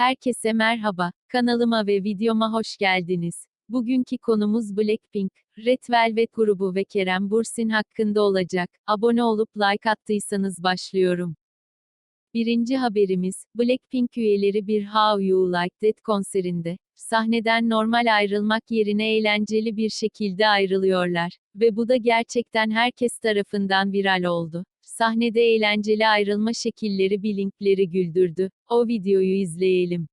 Herkese merhaba, kanalıma ve videoma hoş geldiniz. Bugünkü konumuz Blackpink, Red Velvet grubu ve Kerem Bürsin hakkında olacak. Abone olup like attıysanız başlıyorum. Birinci haberimiz, Blackpink üyeleri bir How You Like That konserinde, sahneden normal ayrılmak yerine eğlenceli bir şekilde ayrılıyorlar. Ve bu da gerçekten herkes tarafından viral oldu. Sahnede eğlenceli ayrılma şekilleri Blink'leri güldürdü. O videoyu izleyelim.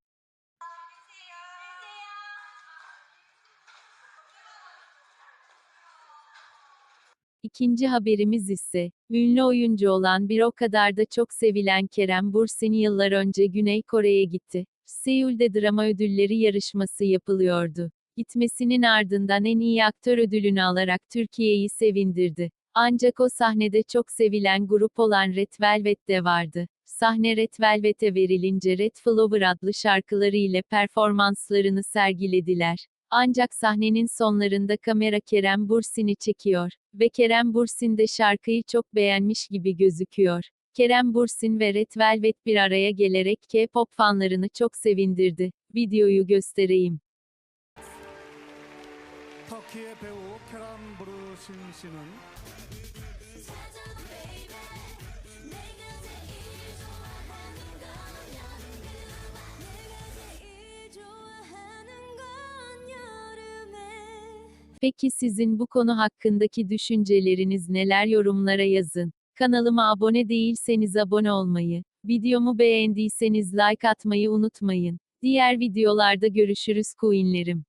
İkinci haberimiz ise, ünlü oyuncu olan bir o kadar da çok sevilen Kerem Bürsin yıllar önce Güney Kore'ye gitti. Seul'de drama ödülleri yarışması yapılıyordu. Gitmesinin ardından en iyi aktör ödülünü alarak Türkiye'yi sevindirdi. Ancak o sahnede çok sevilen grup olan Red Velvet de vardı. Sahne Red Velvet'e verilince Red Flower adlı şarkıları ile performanslarını sergilediler. Ancak sahnenin sonlarında kamera Kerem Bürsin'i çekiyor ve Kerem Bürsin de şarkıyı çok beğenmiş gibi gözüküyor. Kerem Bürsin ve Red Velvet bir araya gelerek K-pop fanlarını çok sevindirdi. Videoyu göstereyim. 터키의 배우 케란 브루신 씨는 Peki sizin bu konu hakkındaki düşünceleriniz neler yorumlara yazın. Kanalıma abone değilseniz abone olmayı, videomu beğendiyseniz like atmayı unutmayın. Diğer videolarda görüşürüz Queenlerim.